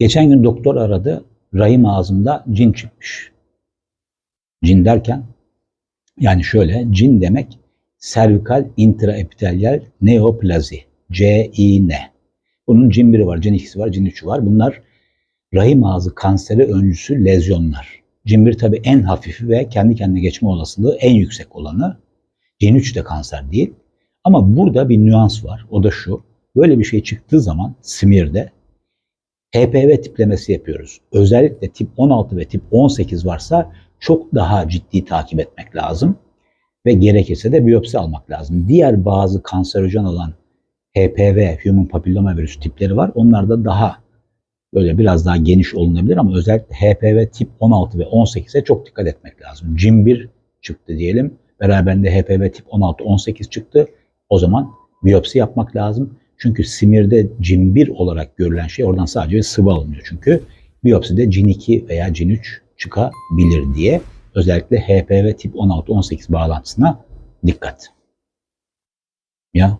Geçen gün doktor aradı. Rahim ağzımda cin çıkmış. Cin derken yani şöyle cin demek servikal intraepitelyal neoplazi. C-I-N. Bunun cin 1'i var, cin 2'si var, cin 3'ü var. Bunlar rahim ağzı kanseri öncüsü lezyonlar. Cin 1 tabii en hafifi ve kendi kendine geçme olasılığı en yüksek olanı. Cin 3 de kanser değil. Ama burada bir nüans var. O da şu. Böyle bir şey çıktığı zaman smear'de HPV tiplemesi yapıyoruz. Özellikle tip 16 ve tip 18 varsa çok daha ciddi takip etmek lazım. Ve gerekirse de biyopsi almak lazım. Diğer bazı kanserojen olan HPV, Human Papilloma Virüs tipleri var. Onlarda daha böyle biraz daha geniş olunabilir ama özellikle HPV tip 16 ve 18'e çok dikkat etmek lazım. CIM1 çıktı diyelim. Beraberinde HPV tip 16-18 çıktı. O zaman biyopsi yapmak lazım. Çünkü simirde CIM1 olarak görülen şey oradan sadece sıvı alınıyor çünkü. Biyopside CIN2 veya CIN3 çıkabilir diye özellikle HPV tip 16-18 bağlantısına dikkat. Ya